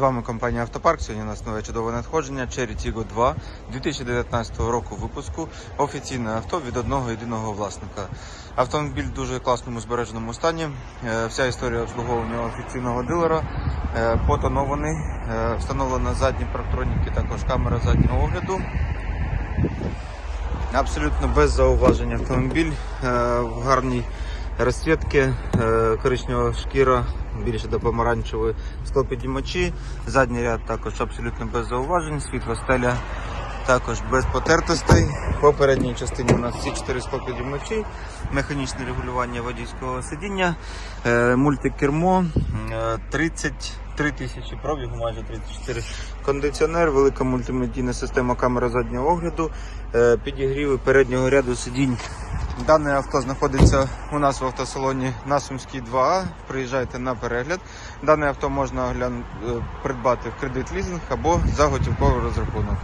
З вами компанія Автопарк. Сьогодні у нас нове чудове надходження Cherry Tiggo 2 2019 року випуску. Офіційне авто від одного єдиного власника. Автомобіль в дуже класному збереженому стані. Е, Вся історія обслуговування офіційного дилера. Е, Потонований, Е, встановлено задні парктроніки, також камера заднього огляду. Абсолютно без зауважень автомобіль в гарній розцвітки, е, коричнева шкіра, більше до помаранчевої склопідіймачі. Задній ряд також абсолютно без зауважень, світло стеля також без потертостей. В передній частині у нас всі 4 склопідіймачі, механічне регулювання водійського сидіння, е, мультикермо, е, 33 тисячі пробігу, майже 34 кондиціонер, велика мультимедійна система камери заднього огляду, е, підігріви переднього ряду сидінь. Дане авто знаходиться у нас в автосалоні на Сумській 2А. Приїжджайте на перегляд. Дане авто можна е, придбати в кредит лізинг або за готівковий розрахунок.